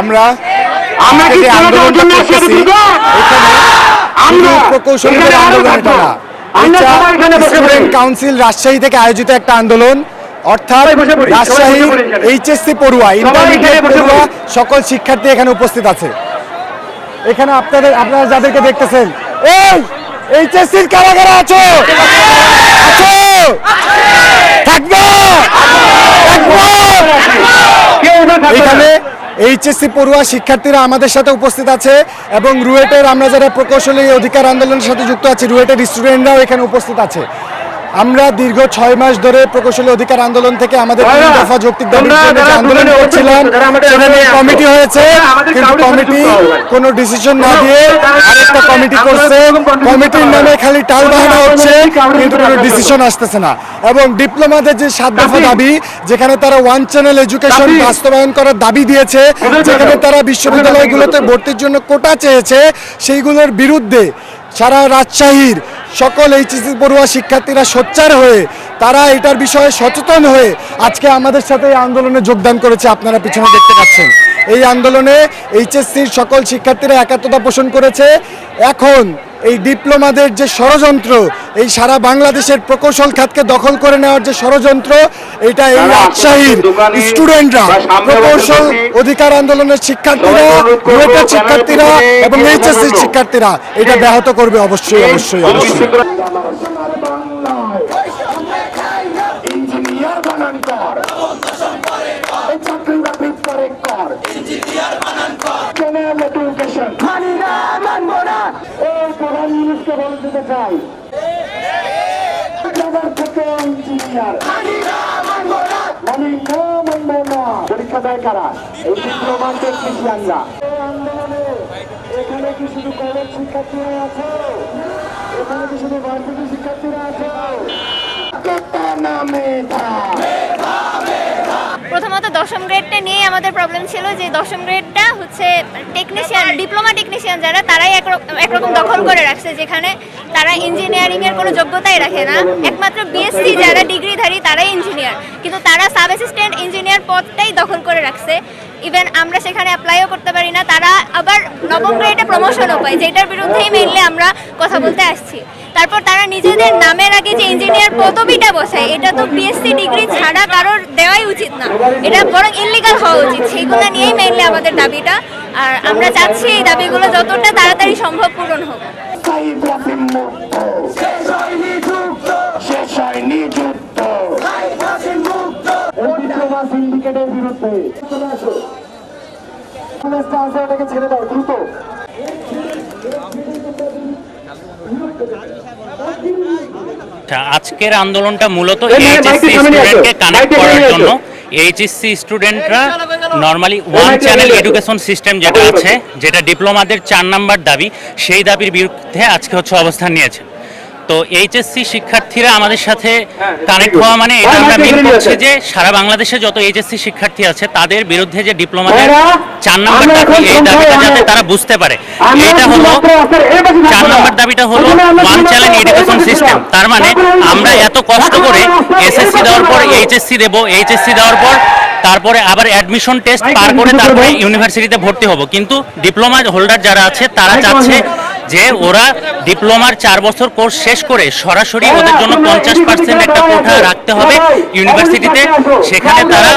আমরা আমরা কি আন্দোলনটা একসাথে করতেছি, আমরা আন্দোলন। এটা না। কাউন্সিল রাজশাহী থেকে আয়োজিত একটা আন্দোলন অর্থাৎ রাজশাহী এইচএসসি পড়ুয়া ইন্টারমিডিয়েট পড়ুয়া সকল শিক্ষার্থী এখানে উপস্থিত আছে এখানে আপনাদের আপনারা যাদেরকে দেখতেছেন এই এইচএসসির কারা কারা আছো আছো থাকবে থাকবে। এখানে এইচএসসি পড়ুয়া শিক্ষার্থীরা আমাদের সাথে উপস্থিত আছে এবং রুয়েটের আমরা যারা প্রকৌশলী অধিকার আন্দোলনের সাথে যুক্ত আছি, রুয়েটের স্টুডেন্টরাও এখানে উপস্থিত আছে। আমরা দীর্ঘ ছয় মাস ধরে প্রকৌশলী অধিকার আন্দোলন থেকে আমাদের তিন দফা যৌক্তিক আন্দোলন করছিলাম সেখানে কমিটি হয়েছে কিন্তু কমিটি কোনো ডিসিশন না দিয়ে আরেকটা কমিটি করছে। কমিটির নামে খালি টাল বাহানা হচ্ছে কিন্তু কোনো ডিসিশন আসতেছে না। এবং ডিপ্লোমাদের যে সাত দফা দাবি? যেখানে তারা ওয়ান চ্যানেল এডুকেশন। বাস্তবায়ন করার দাবি দিয়েছে যেখানে তারা বিশ্ববিদ্যালয়গুলোতে ভর্তির জন্য কোটা চেয়েছে সেইগুলোর বিরুদ্ধে সারা রাজশাহীর সকল এইচএসি পড়ুয়া শিক্ষার্থীরা সোচ্চার হয়ে, তারা এটার বিষয়ে সচেতন হয়ে আজকে আমাদের সাথে এই আন্দোলনে যোগদান করেছে আপনারা পিছনে দেখতে পাচ্ছেন। এই আন্দোলনে এইচএসসির সকল শিক্ষার্থীরা একাত্মতা পোষণ করেছে। এখন এই ডিপ্লোমাদের যে ষড়যন্ত্র এই সারা বাংলাদেশের প্রকৌশল খাতকে দখল করে নেওয়ার যে ষড়যন্ত্র এটা এই রাজশাহীর স্টুডেন্টরা প্রকৌশল অধিকার আন্দোলনের শিক্ষার্থীরা রুয়েটের শিক্ষার্থীরা এবং গিয়ে এইচএসসির শিক্ষার্থীরা এটা ব্যাহত করবে অবশ্যই অবশ্যই অবশ্যই। ইঞ্জিনিয়ার বানান কর এই চাকরি বাকরি পরে কর জেনারেল এডুকেশন মানি না মানবো না এই প্রধান জিনিসকে বলে দিতে চাই। পরীক্ষা দেয় কারা? এই এখানে কি শুধু কলেজ শিক্ষার্থীরা আছে? এখানে কি শুধু ভার্সিটি শিক্ষার্থীরা আছে? নামে প্রথমত দশম গ্রেডটা নিয়ে আমাদের প্রবলেম ছিল যে দশম গ্রেডটা হচ্ছে টেকনিশিয়ান ডিপ্লোমা টেকনিশিয়ান যারা, তারাই একরকম দখল করে রাখছে, যেখানে তারা ইঞ্জিনিয়ারিং এর কোনো যোগ্যতাই রাখে না। একমাত্র বিএসসি যারা ডিগ্রিধারী, তারাই ইঞ্জিনিয়ার কিন্তু তারা সাব অ্যাসিস্ট্যান্ট ইঞ্জিনিয়ার পদটাই দখল করে রাখছে। ইভেন আমরা সেখানে অ্যাপ্লাইও করতে পারি না, তারা আবার নবম গ্রেডে প্রমোশনও পায়, যেটার বিরুদ্ধেই মেইনলি আমরা কথা বলতে আসছি। তারপর তারা নিজেদের নামের আগে যে ইঞ্জিনিয়ার পদবিটা বসায়, এটা তো বিএসসি ডিগ্রি ছাড়া কারোর দেওয়াই উচিত না এটা বরং ইলিগাল হওয়া উচিত সেইগুলো নিয়েই মেইনলি আমাদের দাবিটা আর আমরা চাচ্ছি এই দাবিগুলো যতটা তাড়াতাড়ি সম্ভব পূরণ হোক সিন্ডিকেটের বিরুদ্ধে ওটাকে ছেড়ে দাও দ্রুত আচ্ছা, আজকের আন্দোলনটা মূলত এইচএসসি। স্টুডেন্টকে কানেক্ট করার জন্য। এইচএসসি স্টুডেন্টরা normally one channel. Education system যেটা আছে যেটা ডিপ্লোমাদের চার নাম্বার দাবি সেই দাবির বিরুদ্ধে আজকে হচ্ছে অবস্থান নিয়েছে। তো এইচএসসি শিক্ষার্থীরা আমাদের সাথে কানেক্ট হওয়া মানে এটা আমরা মাইকটি মিন করছি যে সারা বাংলাদেশে যত এইচএসসি শিক্ষার্থী আছে তাদের বিরুদ্ধে যে ডিপ্লোমাদের চার নাম্বার আমরা দাবি এই দাবিটা যাতে তারা বুঝতে পারে। এটা হলো চার নম্বর দাবিটা হলো ওয়ান এই এডুকেশন সিস্টেম তার মানে আমরা আমরা এত কষ্ট করে আমরা এসএসসি দেওয়ার পর এইচএসসি দেব এইচএসসি দেওয়ার পর তারপরে আবার অ্যাডমিশন টেস্ট পার করে তারপরে। ইউনিভার্সিটিতে ভর্তি হব। কিন্তু ডিপ্লোমা হোল্ডার যারা আছে তারা চাচ্ছে যে ওরা ডিপ্লোমার চার বছর কোর্স শেষ করে সরাসরি ওদের জন্য পঞ্চাশ পার্সেন্ট একটা কোঠা রাখতে হবে ইউনিভার্সিটিতে। সেখানে তারা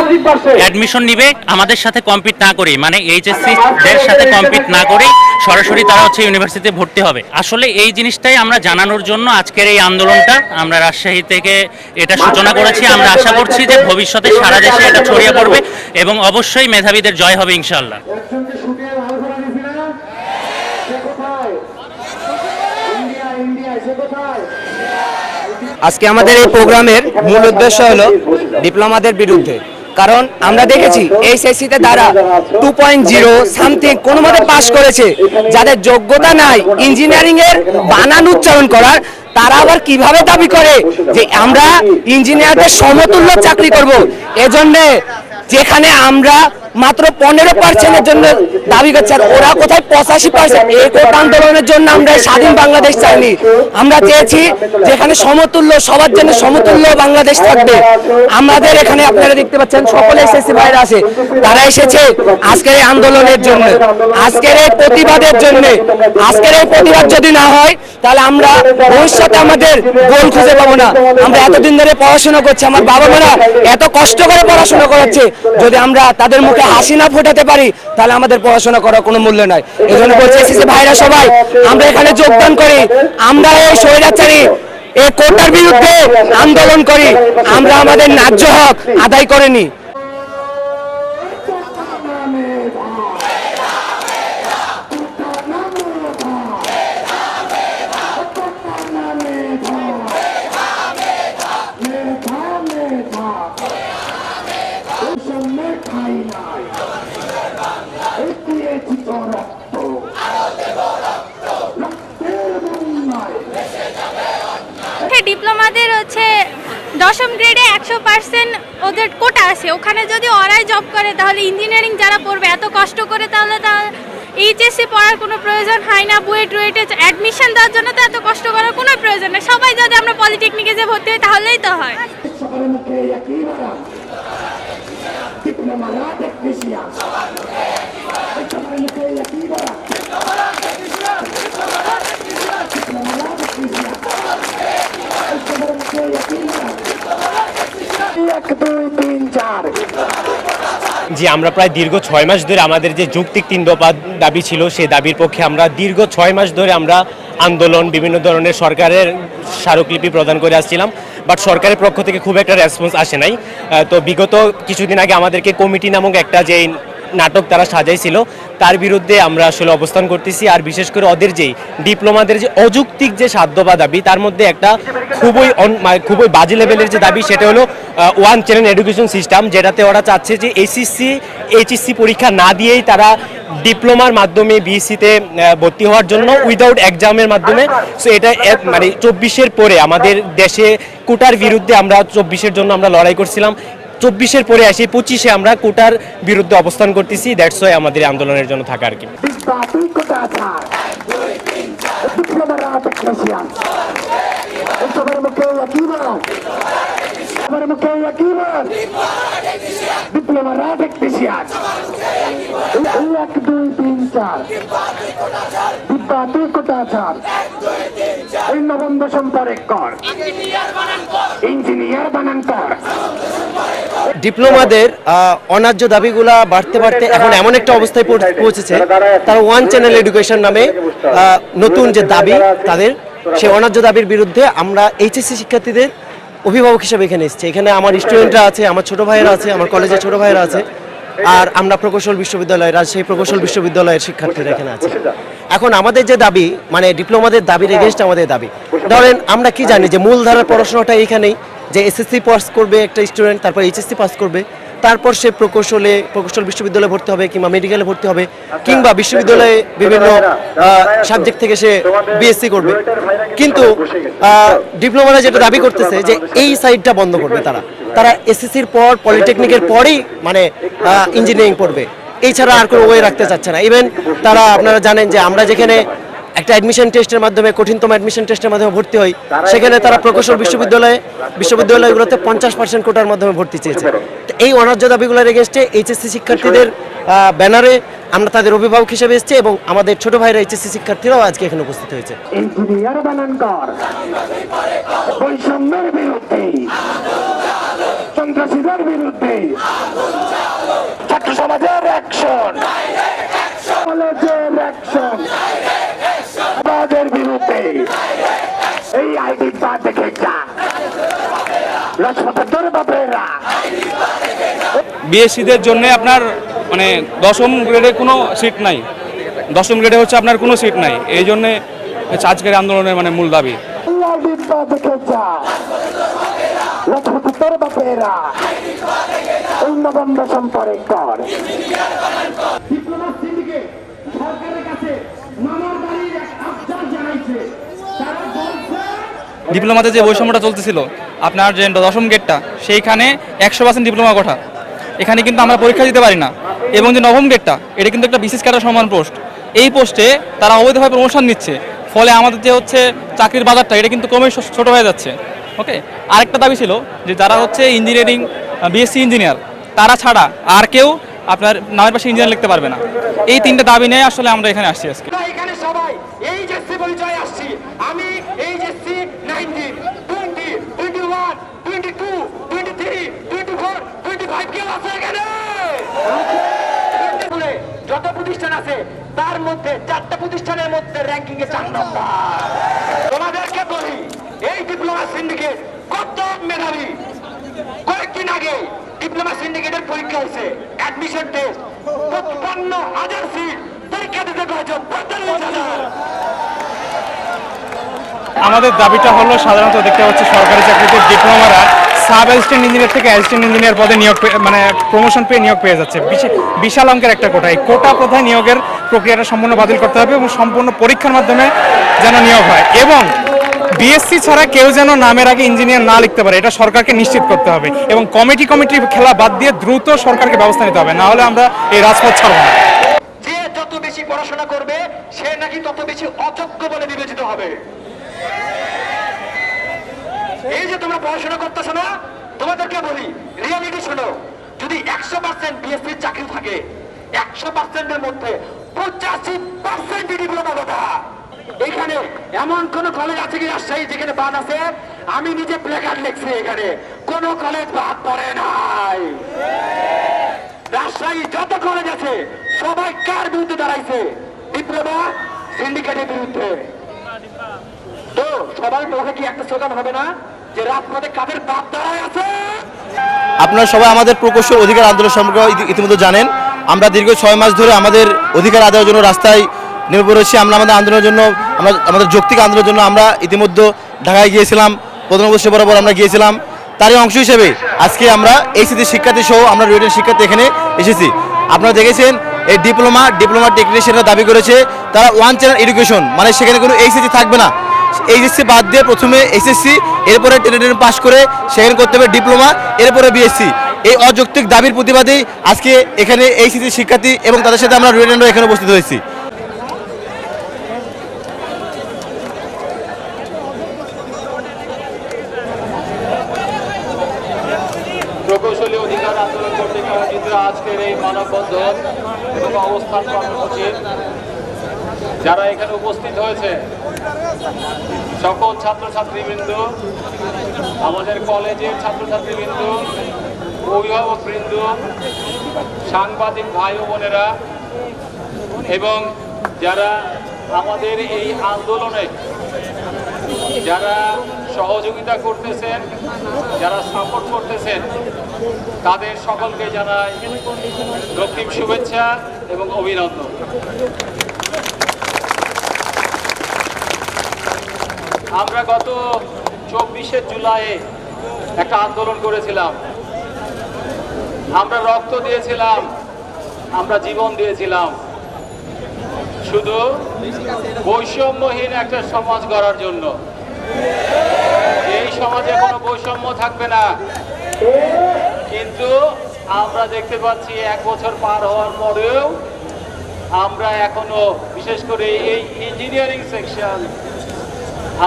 অ্যাডমিশন নিবে, আমাদের সাথে কম্পিট না করেই মানে এইচএসসি দের সাথে কম্পিট না করেই সরাসরি তারা হচ্ছে ইউনিভার্সিটিতে ভর্তি হবে। আসলে এই জিনিসটাই আমরা জানানোর জন্য আজকের এই আন্দোলনটা। আমরা রাজশাহী থেকে এটা সূচনা করেছি। আমরা আশা করছি যে ভবিষ্যতে সারা দেশে এটা ছড়িয়ে পড়বে এবং অবশ্যই মেধাবীদের জয় হবে ইনশাল্লাহ একজনকে শুটিয়ে ভালো করে দিছি না সে কোথায় ইন্ডিয়া ইন্ডিয়া সে কোথায় আজকে আমাদের এই প্রোগ্রামের মূল উদ্দেশ্য হলো ডিপ্লোমাদের বিরুদ্ধে। কারণ আমরা দেখেছি এই সেসিতে তারা টু পয়েন্ট জিরো সামথিং কোনো মতে পাশ করেছে। যাদের যোগ্যতা নাই ইঞ্জিনিয়ারিং এর বানান উচ্চারণ করার, তারা আবার কীভাবে দাবি করে যে আমরা ইঞ্জিনিয়ারদের সমতুল্য চাকরি করব? এজন্য যেখানে আমরা মাত্র পনেরো পার্সেন্টের জন্য দাবি করছে। আর ওরা কোথায় পঁচাশি পার্সেন্ট এই কোটা আন্দোলনের জন্য আমরা স্বাধীন বাংলাদেশ চাইনি। আমরা চেয়েছি যেখানে সমতুল্য, সবার জন্য সমতুল্য বাংলাদেশ থাকবে। আমাদের এখানে আপনারা দেখতে পাচ্ছেন, সকলে এসএসসি বাইরে আসে তারা এসেছে আজকের এই আন্দোলনের জন্য। আজকের এই প্রতিবাদের জন্য। আজকের এই প্রতিবাদ যদি না হয়, তাহলে আমরা ভবিষ্যতে আমাদের গোল খুঁজে পাবো না। আমরা এতদিন ধরে পড়াশোনা করছি। আমার বাবা মারা এত কষ্ট করে পড়াশোনা করাচ্ছে। যদি আমরা তাদের মুখে হাসি না ফোটাতে পারি তাহলে আমাদের পড়াশোনা করার কোনো মূল্য নাই। এই জন্য বলছি এসেছে ভাইরা সবাই আমরা এখানে যোগদান করি আমরা এই স্বৈরাচারী এই কোটার বিরুদ্ধে আন্দোলন করি আমরা আমাদের ন্যায্য হক আদায় করে নিই খাই নাই দিয়েছি তো রক্ত রক্তের বন্যায় ডিপ্লোমাদের হচ্ছে দশম গ্রেডে একশো পার্সেন্ট ওদের কোটা আছে। ওখানে যদি ওরাই জব করে, তাহলে ইঞ্জিনিয়ারিং যারা পড়বে, এত কষ্ট করে তাহলে তাহলে এইচএসসি পড়ার কোনো প্রয়োজন হয় না, বুয়েট রুয়েটে অ্যাডমিশন দেওয়ার জন্য তো এত কষ্ট করার কোনো প্রয়োজন নেই। সবাই যদি আমরা পলিটেকনিকে যে ভর্তি হই, তাহলেই তো হয় সবার মুখে একই বলা ডিপ্লোমারা টেকনিশিয়ান সবার মুখে একই বলা ডিপ্লোমারা টেকনিশিয়ান সবার মুখে একই বলা এক দুই তিন চার যে আমরা প্রায় দীর্ঘ ছয় মাস ধরে আমাদের যে যৌক্তিক তিন দফা দাবি ছিল, সেই দাবির পক্ষে আমরা দীর্ঘ ছয় মাস ধরে আমরা আন্দোলন বিভিন্ন ধরনের সরকারের স্মারকলিপি প্রদান করে আসছিলাম। বাট সরকারের পক্ষ থেকে খুব একটা রেসপন্স আসে নাই। তো বিগত কিছুদিন আগে আমাদেরকে কমিটি নামক একটা যে নাটক তারা সাজাইছিল, তার বিরুদ্ধে আমরা আসলে অবস্থান করতেছি। আর বিশেষ করে ওদের যেই ডিপ্লোমাদের যে অযৌক্তিক যে সাধ্য বা দাবি, তার মধ্যে একটা খুবই মানে খুবই বাজে লেভেলের যে দাবি, সেটা হলো ওয়ান চ্যানেল এডুকেশন সিস্টেম, যেটাতে ওরা চাচ্ছে যে এসএসসি, এইচএসসি পরীক্ষা না দিয়েই তারা ডিপ্লোমার মাধ্যমে বিএসসিতে ভর্তি হওয়ার জন্য উইদাউট এক্সামের মাধ্যমে। সো এটা মানে চব্বিশের পরে আমাদের দেশে কোটার বিরুদ্ধে আমরা চব্বিশের জন্য আমরা লড়াই করছিলাম। চব্বিশের পরে আসি, পঁচিশে আমরা কোটার বিরুদ্ধে অবস্থান করতেছি দ্যাটস ওয়াই আমাদের আন্দোলনের জন্য থাকা আর কি। সবার মুখে একই টেকনিশিয়ান এক, দুই, তিন, চার। বিদ্যা দুই কোটা ছাড় এই কর। ইঞ্জিনিয়ার বানান কর। ডিপ্লোমাদের অন্যায্য দাবিগুলা বাড়তে বাড়তে এখন এমন একটা অবস্থায় পৌঁছ- পৌঁছেছে। তারা ওয়ান চ্যানেল এডুকেশন নামে নতুন যে দাবি তাদের সেই অন্যায্য দাবির বিরুদ্ধে আমরা এইচএসসি শিক্ষার্থীদের অভিভাবক হিসেবে এখানে এসেছি। এখানে আমার স্টুডেন্টরা আছে, আমার ছোট ভাইয়েরা আছে, আমার কলেজের ছোট ভাইয়েরা আছে, আর আমরা প্রকৌশল বিশ্ববিদ্যালয় রাজশাহী প্রকৌশল বিশ্ববিদ্যালয়ের শিক্ষার্থীরা এখানে আছে। এখন আমাদের যে দাবি মানে ডিপ্লোমাদের দাবির এগেনস্ট আমাদের দাবি, ধরেন আমরা কি জানি যে মূলধারার পড়াশোনাটা এখানেই যে এসএসসি পাস করবে একটা স্টুডেন্ট তারপর এইচএসসি পাস করবে তারপর সে প্রকৌশলে প্রকৌশল বিশ্ববিদ্যালয়ে ভর্তি হবে কিংবা মেডিকেলে ভর্তি হবে কিংবা বিশ্ববিদ্যালয়ে বিভিন্ন সাবজেক্ট থেকে সে বিএসসি করবে। কিন্তু ডিপ্লোমারা যেটা দাবি করতেছে যে এই সাইডটা বন্ধ করবে তারা। তারা এসএসসির পর পলিটেকনিকের পরেই মানে ইঞ্জিনিয়ারিং পড়বে। এছাড়া আর কোনো ওয়ে রাখতে চাচ্ছে না। ইভেন তারা আপনারা জানেন যে আমরা যেখানে একটা অ্যাডমিশন টেস্টের মাধ্যমে কঠিনতম অ্যাডমিশন টেস্টের মাধ্যমে ভর্তি হই সেখানে তারা প্রকৌশল বিশ্ববিদ্যালয়ে বিশ্ববিদ্যালয়গুলোতে পঞ্চাশ পার্সেন্ট কোটার মাধ্যমে ভর্তি চেয়েছে। এই অনার্য দাবিগুলোর এগেনস্টে এইচএসসি শিক্ষার্থীদের ব্যানারে। আমরা তাদের অভিভাবক হিসেবে এসেছি এবং আমাদের ছোট ভাইরা এইচএসসি শিক্ষার্থীরাও আজকে এখানে উপস্থিত হয়েছে। এই আইডি দেখে যা। বিএসসিদের জন্য আপনার মানে দশম গ্রেডে কোনো সিট নাই। দশম গ্রেডে হচ্ছে আপনার কোনো সিট নাই। এই জন্যে আজকের আন্দোলনের মানে মূল দাবি। এই আইডি পা দেখে যা রাজপথের বাপেরা এই নবম দশম পরে কর ডিপ্লোমাতে যে বৈষম্যটা চলতেছিল, আপনার যে দশম গেটটা সেইখানে একশো পার্সেন্ট ডিপ্লোমা কথা এখানে কিন্তু আমরা পরীক্ষা দিতে পারি না। এবং যে নবম গেটটা এটা কিন্তু একটা বিশেষ ক্যাডার সমান পোস্ট। এই পোস্টে তারা অবৈধভাবে প্রমোশন নিচ্ছে। ফলে আমাদের যে হচ্ছে চাকরির বাজারটা, এটা কিন্তু কমে ছোট হয়ে যাচ্ছে। ওকে আরেকটা দাবি ছিল যে যারা হচ্ছে ইঞ্জিনিয়ারিং বিএসসি ইঞ্জিনিয়ার তারা ছাড়া আর কেউ আপনার নামের পাশে ইঞ্জিনিয়ার লিখতে পারবে না। এই তিনটা দাবি নিয়ে আসলে আমরা এখানে আসছি আজকে। এখানে সবাই এই জেসি পরিচয় আসছি। আমি এই JC nineteen twenty twenty one twenty two twenty three twenty four twenty five কেউ আছে যত প্রতিষ্ঠান আছে তার মধ্যে চারটা প্রতিষ্ঠানের মধ্যে র্যাঙ্কিং এ চার নম্বর তোমাদেরকে বলি এই ডিপ্লোমা সিন্ডিকেট কত মেধাবী কয়েকদিন আগে ডিপ্লোমা সিন্ডিকেটের পরীক্ষা হয়েছে অ্যাডমিশন টেস্ট পঞ্চান্ন হাজার সিট পরীক্ষা দিতে কয়েকজন পঁয়তাল্লিশ হাজার আমাদের দাবিটা হলো সাধারণত দেখতে পাচ্ছি সরকারি চাকরিতে ডিপ্লোমারা সাব অ্যাসিস্ট্যান্ট ইঞ্জিনিয়ার থেকে অ্যাসিস্ট্যান্ট ইঞ্জিনিয়ার পদে নিয়োগ মানে প্রমোশন পেয়ে নিয়োগ পেয়ে যাচ্ছে। বিশে- বিশাল অঙ্কের একটা কোটা। এই কোটা প্রথায় নিয়োগের প্রক্রিয়াটা সম্পূর্ণ বাতিল করতে হবে এবং সম্পূর্ণ পরীক্ষার মাধ্যমে যেন নিয়োগ হয়। এবং বিএসসি ছাড়া কেউ যেন নামের আগে ইঞ্জিনিয়ার না লিখতে পারে, এটা সরকারকে নিশ্চিত করতে হবে। এবং কমিটি কমিটি খেলা বাদ দিয়ে দ্রুত সরকারকে ব্যবস্থা নিতে হবে, না হলে আমরা এই রাজপথ ছাড়ব না। যে যত বেশি পড়াশোনা করবে, সে নাকি তত বেশি অযোগ্য বলে বিবেচিত হবে। এই যে তোমরা পড়াশোনা করতেছো না, তোমাদেরকে বলি রিয়ালিটি শোনো। যদি একশো পার্সেন্ট বিএসসির চাকরি থাকে, একশো পার্সেন্টের মধ্যে পঁচাশি পার্সেন্ট ডিপ্লোমা কথা এখানে এমন কোন কলেজ আছে কি রাজশাহী যেখানে বাদ আছে? আমি নিজে প্লেকার্ড লিখছি এখানে, কোন কলেজ বাদ পড়ে নাই। রাজশাহী যত কলেজ আছে, সবাই কার বিরুদ্ধে দাঁড়াইছে? ডিপ্লোমা সিন্ডিকেটের বিরুদ্ধে। তো সবার মুখে কি একটা স্লোগান হবে না? আছে? আপনারা সবাই আমাদের প্রকৌশল অধিকার আন্দোলন সম্পর্কে ইতিমধ্যে জানেন। আমরা দীর্ঘ ছয় মাস ধরে আমাদের অধিকার আদায়ের জন্য রাস্তায় নেমে পড়েছি। আমরা আমাদের আন্দোলনের জন্য, আমরা আমাদের যৌক্তিক আন্দোলনের জন্য আমরা ইতিমধ্যে ঢাকায় গিয়েছিলাম। প্রধান অবশ্যই বরাবর আমরা গিয়েছিলাম। তারই অংশ হিসেবে আজকে আমরা এই স্মৃতির শিক্ষার্থী সহ আমরা রিটেন শিক্ষার্থী এখানে এসেছি। আপনারা দেখেছেন, এই ডিপ্লোমা ডিপ্লোমা টেকনিশিয়ানরা দাবি করেছে, তারা ওয়ান চ্যানেল এডুকেশন মানে সেখানে কোনো এইচএসসি থাকবে না। এইচএসসি বাদ দিয়ে প্রথমে এসএসসি এরপরে টেনে পাশ করে সেখানে করতে হবে ডিপ্লোমা, এরপরে বিএসসি এই অযৌক্তিক দাবির প্রতিবাদেই আজকে এখানে এই শিক্ষার্থী এবং তাদের সাথে আমরা রুয়েন্ডার এখানে উপস্থিত হয়েছি প্রকৌশলী অধিকার আন্দোলন কর্তৃক আয়োজিত আজকের এই মানববন্ধন এবং অবস্থান কর্মসূচি যারা এখানে উপস্থিত হয়েছে, সকল ছাত্রছাত্রীবৃন্দ, আমাদের কলেজের ছাত্রছাত্রীবৃন্দ, অভিভাবকবৃন্দ, সাংবাদিক ভাই বোনেরা, এবং যারা আমাদের এই আন্দোলনে, যারা সহযোগিতা করতেছেন, যারা সাপোর্ট করতেছেন, তাদের সকলকে জানাই রক্তিম শুভেচ্ছা এবং অভিনন্দন। আমরা গত চব্বিশে জুলাইয়ে একটা আন্দোলন করেছিলাম। আমরা রক্ত দিয়েছিলাম, আমরা জীবন দিয়েছিলাম। শুধু বৈষম্যহীন একটা সমাজ গড়ার জন্য। এই সমাজে কোনো বৈষম্য থাকবে না। কিন্তু আমরা দেখতে পাচ্ছি এক বছর পার হওয়ার পরেও আমরা এখনও, বিশেষ করে এই ইঞ্জিনিয়ারিং সেকশন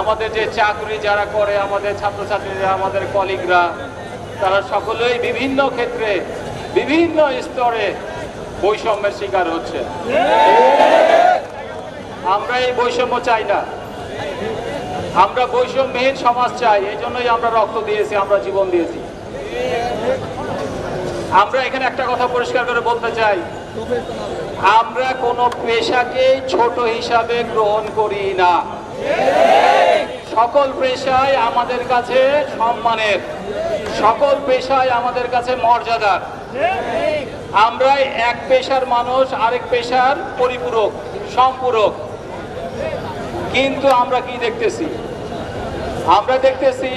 আমাদের যে চাকরি যারা করে, আমাদের ছাত্রছাত্রীরা, আমাদের কলিগরা, তারা সকলেই বিভিন্ন ক্ষেত্রে, বিভিন্ন স্তরে বৈষম্যের শিকার হচ্ছে। আমরা এই বৈষম্য চাই না। আমরা বৈষম্যহীন সমাজ চাই, এই জন্যই আমরা রক্ত দিয়েছি, আমরা জীবন দিয়েছি। আমরা এখানে একটা কথা পরিষ্কার করে বলতে চাই, আমরা কোনো পেশাকে ছোট হিসাবে গ্রহণ করি না। সকল পেশায় আমাদের কাছে সম্মানের, সকল পেশায় আমাদের কাছে মর্যাদার। আমরা এক পেশার মানুষ, আরেক পেশার পরিপূরক, সম্পূরক। কিন্তু আমরা কি দেখতেছি? আমরা দেখতেছি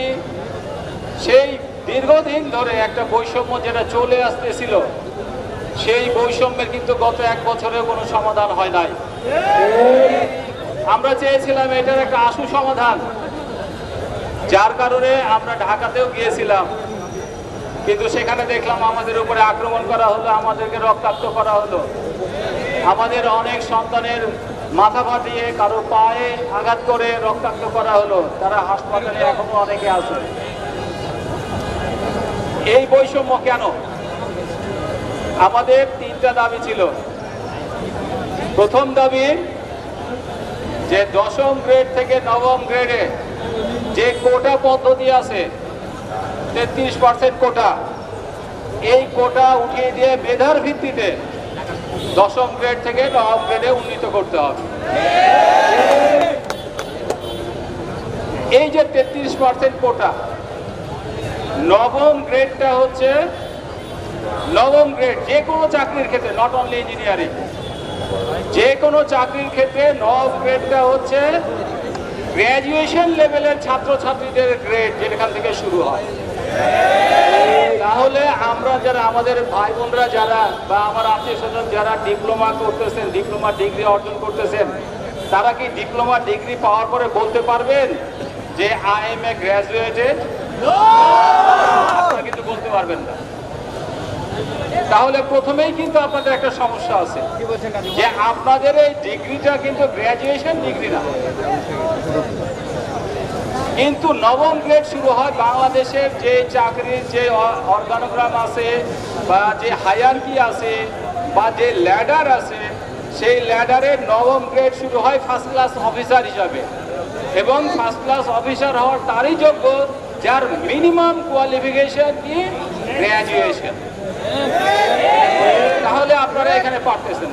সেই দীর্ঘদিন ধরে একটা বৈষম্য যেটা চলে আসতেছিল, সেই বৈষম্যের কিন্তু গত এক বছরেও কোনো সমাধান হয় নাই। আমরা চেয়েছিলাম এটার একটা আশু সমাধান। যার কারণে আমরা ঢাকাতেও গিয়েছিলাম। কিন্তু সেখানে দেখলাম আমাদের উপরে আক্রমণ করা হলো, আমাদেরকে রক্তাক্ত করা হলো। আমাদের অনেক সন্তানের মাথা ফাটিয়ে কারও পায়ে আঘাত করে রক্তাক্ত করা হলো। তারা হাসপাতালে এখনও অনেকে আছে। এই বৈষম্য কেন? আমাদের তিনটা দাবি ছিল। প্রথম দাবি যে দশম গ্রেড থেকে নবম গ্রেডে যে কোটা পদ্ধতি আছে, তেত্রিশ পার্সেন্ট কোটা, এই কোটা উঠিয়ে দিয়ে মেধার ভিত্তিতে দশম গ্রেড থেকে নবম গ্রেডে উন্নীত করতে হবে। এই যে তেত্রিশ পার্সেন্ট কোটা, নবম গ্রেডটা হচ্ছে, নবম গ্রেড যে কোনো চাকরির ক্ষেত্রে নট অনলি ইঞ্জিনিয়ারিং যে কোনো চাকরির ক্ষেত্রে নব গ্রেডটা হচ্ছে গ্র্যাজুয়েশন লেভেলের ছাত্রছাত্রীদের গ্রেড যেখান থেকে শুরু হয়। তাহলে আমরা যারা আমাদের ভাই বোনরা যারা বা আমার আত্মীয় স্বজন যারা ডিপ্লোমা করতেছেন ডিপ্লোমা ডিগ্রি অর্জন করতেছেন তারা কি ডিপ্লোমা ডিগ্রি পাওয়ার পরে বলতে পারবেন যে আই এম এ গ্র্যাজুয়েটেড আপনারা কিন্তু বলতে পারবেন না। তাহলে প্রথমেই কিন্তু আপনাদের একটা সমস্যা আছে। যে আপনাদের এই ডিগ্রিটা কিন্তু গ্র্যাজুয়েশন ডিগ্রি না। কিন্তু নবম গ্রেড শুরু হয় বাংলাদেশের যে চাকরির যে অর্গানোগ্রাম আছে বা যে হায়ারকি আছে বা যে ল্যাডার আছে সেই ল্যাডারে নবম গ্রেড শুরু হয় ফার্স্ট ক্লাস অফিসার হিসাবে। এবং ফার্স্ট ক্লাস অফিসার হওয়ার তারই যোগ্য যার মিনিমাম কোয়ালিফিকেশন কি গ্র্যাজুয়েশন তাহলে আপনারা এখানে পারতেছেন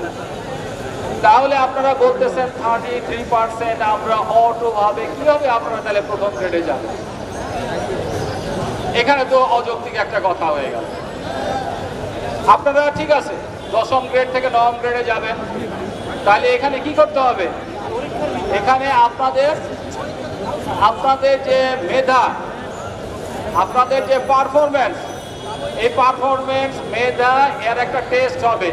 তাহলে আপনারা বলতেছেন থার্টি থ্রি পার্সেন্ট আমরা অটো ভাবে কীভাবে আপনারা তাহলে প্রথম গ্রেডে যাবেন এখানে তো অযৌক্তিক একটা কথা হয়ে গেল। আপনারা ঠিক আছে, দশম গ্রেড থেকে নবম গ্রেডে যাবেন। তাহলে এখানে কি করতে হবে? এখানে আপনাদের আপনাদের যে মেধা, আপনাদের যে পারফরমেন্স এই পারফরমেন্স মেধা এর একটা টেস্ট হবে।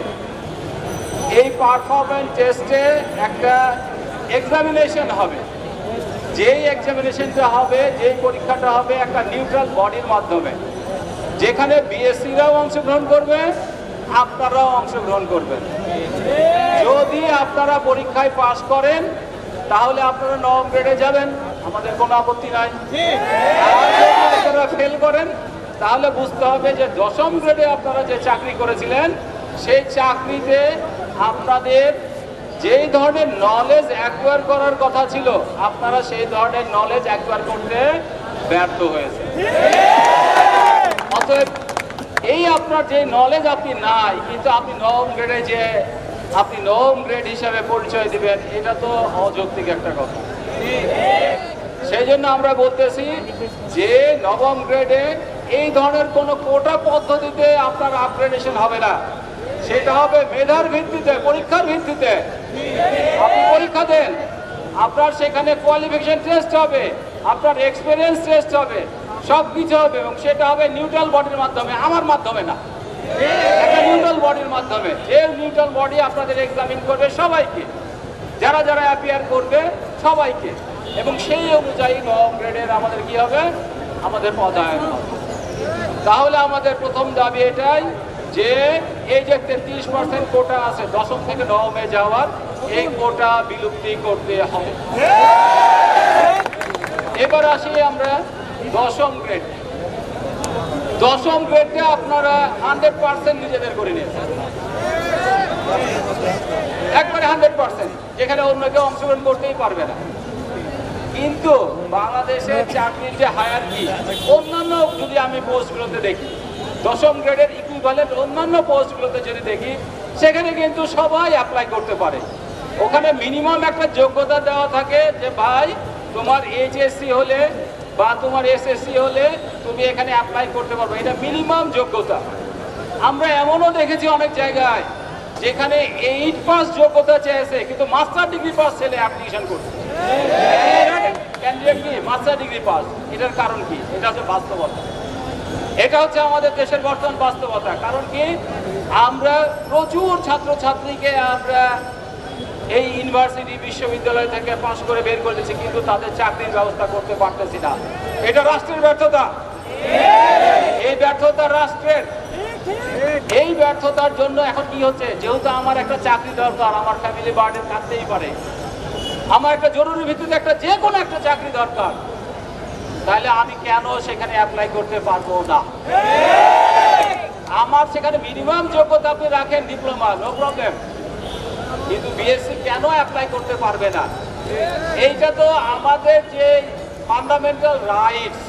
এই পারফরমেন্স টেস্টে একটা এক্সামিনেশন হবে। যেই এক্সামিনেশনটা হবে যেই পরীক্ষাটা হবে একটা নিউট্রাল বডির মাধ্যমে। যেখানে বিএসসিরাও অংশগ্রহণ করবে আপনারাও অংশগ্রহণ করবেন। যদি আপনারা পরীক্ষায় পাশ করেন তাহলে আপনারা নবম গ্রেডে যাবেন। আমাদের কোনো আপত্তি নাই। আপনারা ফেল করেন তাহলে বুঝতে হবে যে দশম গ্রেডে আপনারা যে চাকরি করেছিলেন, সেই চাকরিতে আপনাদের যেই ধরনের নলেজ অ্যাকোয়ার করার কথা ছিল, আপনারা সেই ধরনের নলেজ অ্যাকোয়ার করতে ব্যর্থ হয়েছে অতএব এই আপনার যে নলেজ আপনি নাই, কিন্তু আপনি নবম গ্রেডে যে আপনি নবম গ্রেড হিসাবে পরিচয় দিবেন, এটা তো অযৌক্তিক একটা কথা। সেই জন্য আমরা বলতেছি, যে নবম গ্রেডে এই ধরনের কোনো কোটা পদ্ধতিতে আপনার আপগ্রেডেশন হবে না। সেটা হবে মেধার ভিত্তিতে, পরীক্ষার ভিত্তিতে। আপনি পরীক্ষা দেন, আপনার সেখানে কোয়ালিফিকেশন টেস্ট হবে, আপনার এক্সপিরিয়েন্স টেস্ট হবে, সব কিছু হবে এবং সেটা হবে নিউট্রাল বডির মাধ্যমে, আমার মাধ্যমে না। একটা নিউট্রাল বডির মাধ্যমে। যে নিউট্রাল বডি আপনাদের এক্সামিন করবে সবাইকে। যারা যারা অ্যাপিয়ার করবে সবাইকে। এবং সেই অনুযায়ী নবম গ্রেডের আমাদের কি হবে? আমাদের পদায়ন হবে। তাহলে আমাদের প্রথম দাবি এটাই যে এই যে তেত্রিশ পার্সেন্ট কোটা আছে, দশম থেকে নবমে যাওয়ার, এই কোটা বিলুপ্তি করতে হবে। এবার আসি আমরা দশম গ্রেড দশম গ্রেডে আপনারা হান্ড্রেড পার্সেন্ট নিজেদের করে নিয়েছেন। একবারে হান্ড্রেড পার্সেন্ট যেখানে অন্য কেউ অংশগ্রহণ করতেই পারবে না। কিন্তু বাংলাদেশের চাকরির যে হায়ার কি অন্যান্য যদি আমি পোস্টগুলোতে দেখি, দশম গ্রেডের ইকুইভ্যালেন্ট অন্যান্য পোস্টগুলোতে যদি দেখি, সেখানে কিন্তু সবাই অ্যাপ্লাই করতে পারে। ওখানে মিনিমাম একটা যোগ্যতা দেওয়া থাকে যে, ভাই, তোমার এইচএসসি হলে বা তোমার এসএসসি হলে তুমি এখানে অ্যাপ্লাই করতে পারবে। এটা মিনিমাম যোগ্যতা। আমরা এমনও দেখেছি অনেক জায়গায়, যেখানে এইট পাস যোগ্যতা চেয়েছে, কিন্তু মাস্টার ডিগ্রি পাস ছেলে অ্যাপ্লিকেশন করছে। ক্যান্ডিডেট কি মাস্টার ডিগ্রি পাস এটার কারণ কি? এটা হচ্ছে বাস্তবতা। এটা হচ্ছে আমাদের দেশের বর্তমান বাস্তবতা। কারণ কি? আমরা প্রচুর ছাত্রছাত্রীকে আমরা এই ইউনিভার্সিটি বিশ্ববিদ্যালয় থেকে পাশ করে বের করেছি কিন্তু তাদের চাকরির ব্যবস্থা করতে পারতেছি না। এটা রাষ্ট্রের ব্যর্থতা। এই ব্যর্থতা রাষ্ট্রের। এই ব্যর্থতার জন্য এখন কি হচ্ছে? যেহেতু আমার একটা চাকরি দরকার, আমার ফ্যামিলি বার্ডেন থাকতেই পারে। আমার একটা জরুরি ভিত্তিতে একটা যে কোনো একটা চাকরি দরকার। তাহলে আমি কেন সেখানে অ্যাপ্লাই করতে পারব না? আমার সেখানে মিনিমাম যোগ্যতা আপনি রাখেন ডিপ্লোমা নো প্রবলেম কিন্তু বিএসসি কেন অ্যাপ্লাই করতে পারবে না? এইটা তো আমাদের যে ফান্ডামেন্টাল রাইটস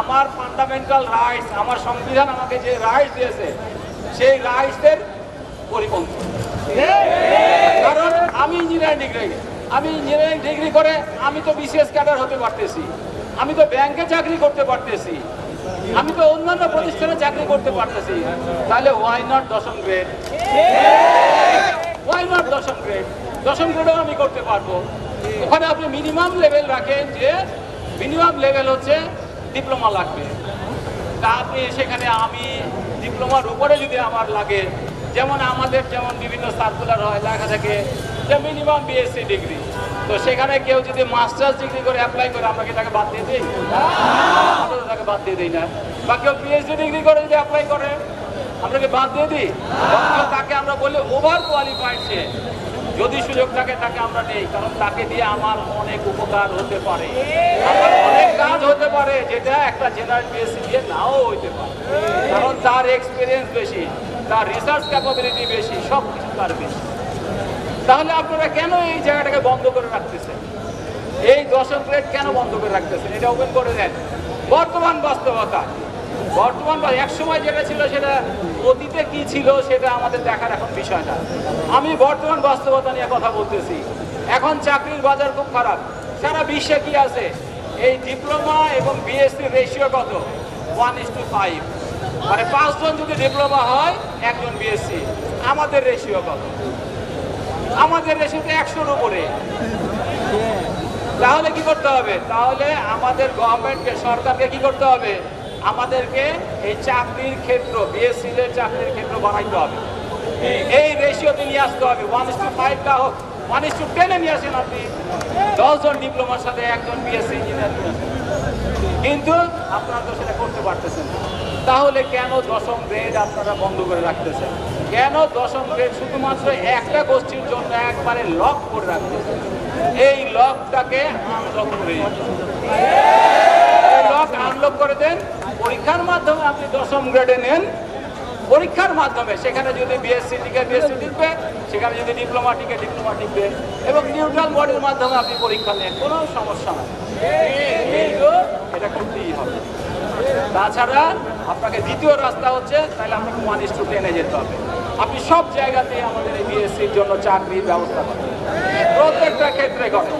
আমার ফান্ডামেন্টাল রাইটস আমার সংবিধান আমাকে যে রাইটস দিয়েছে, সেই রাইটসের পরিপন্থী। কারণ আমি ইঞ্জিনিয়ারিং ডিগ্রি আমি ইঞ্জিনিয়ারিং ডিগ্রি করে আমি তো বিসিএস ক্যাডার হতে পারতেছি। আমি তো ব্যাংকে চাকরি করতে পারতেছি। আমি তো অন্যান্য প্রতিষ্ঠানে চাকরি করতে পারতেছি। তাহলে ওয়াই নট দশম গ্রেড ওয়াই নট দশম গ্রেড দশম গ্রেডও আমি করতে পারব। ওখানে আপনি মিনিমাম লেভেল রাখেন যে মিনিমাম লেভেল হচ্ছে ডিপ্লোমা লাগবে। তা আপনি সেখানে আমি ডিপ্লোমার উপরে যদি আমার লাগে, যেমন আমাদের যেমন বিভিন্ন সার্কুলার হয়, লেখা থাকে যে মিনিমাম বিএসসি ডিগ্রি তো সেখানে কেউ যদি মাস্টার্স ডিগ্রি করে অ্যাপ্লাই করে, আমরা কি তাকে বাদ দিয়ে দিই? আমরা তাকে বাদ দিয়ে দিই না। বা কেউ পিএইচডি ডিগ্রি করে যদি অ্যাপ্লাই করে, আমরা কি বাদ দিয়ে দিই? তাকে আমরা বলি ওভার কোয়ালিফাইড সে। যদি সুযোগ থাকে, তাকে আমরা নেই। কারণ তাকে দিয়ে আমার অনেক উপকার হতে পারে। আমার অনেক কাজ হতে পারে, যেটা একটা জেনারেল বিএসসি দিয়ে নাও হইতে পারে। কারণ তার এক্সপিরিয়েন্স বেশি, তার রিসার্চ ক্যাপাবিলিটি বেশি সব কিছু তার বেশি। তাহলে আপনারা কেন এই জায়গাটাকে বন্ধ করে রাখতেছেন? এই দশম গ্রেড কেন বন্ধ করে রাখতেছেন? এটা ওপেন করে দেন। বর্তমান বাস্তবতা। বর্তমান এক সময় যেটা ছিল সেটা অতীতে কি ছিল সেটা আমাদের দেখার এখন বিষয় না। আমি বর্তমান বাস্তবতা নিয়ে কথা বলতেছি। এখন চাকরির বাজার খুব খারাপ। সারা বিশ্বে কি আছে? এই ডিপ্লোমা এবং বিএসসি রেশিও কত? ওয়ান ইস টু ফাইভ মানে পাঁচজন যদি ডিপ্লোমা হয়, একজন বিএসসি আমাদের রেশিও কত? আমাদের রেশিওতে একশোর উপরে। তাহলে কি করতে হবে? তাহলে আমাদের গভর্নমেন্টকে, সরকারকে কি করতে হবে? আমাদেরকে এই চাকরির ক্ষেত্র বিএসসি চাকরির ক্ষেত্র বানাইতে হবে। এই রেশিওতে নিয়ে আসতে হবে। ওয়ান ইস টু ফাইভটা হোক ওয়ান ইস টু টেনে নিয়ে আসেন আপনি। দশজন ডিপ্লোমার সাথে একজন বিএসসি ইঞ্জিনিয়ার কিন্তু আপনারা তো সেটা পারতেছেন তাহলে কেন দশম গ্রেড আপনারা বন্ধ করে রাখতেছেন কেন দশম গ্রেড শুধুমাত্র একটা গোষ্ঠীর জন্য একবারে লক করে রাখতেছেন এই লকটাকে আনলক করে লক আনলক করে দেন পরীক্ষার মাধ্যমে আপনি দশম গ্রেডে নেন পরীক্ষার মাধ্যমে সেখানে যদি বিএসসি টিকে বিএসসি টিকবে সেখানে যদি ডিপ্লোমা টিকে ডিপ্লোমা টিকবে এবং নিউট্রাল বডির মাধ্যমে আপনি পরীক্ষা নেন কোনো সমস্যা নাই এটা করতেই হবে তাছাড়া আপনাকে দ্বিতীয় রাস্তা হচ্ছে, তাহলে আপনাকে ওয়ান ইস্টু টেনে যেতে হবে। আপনি সব জায়গাতেই আমাদের এই বিএসসির জন্য চাকরির ব্যবস্থা করেন প্রত্যেকটা ক্ষেত্রে করেন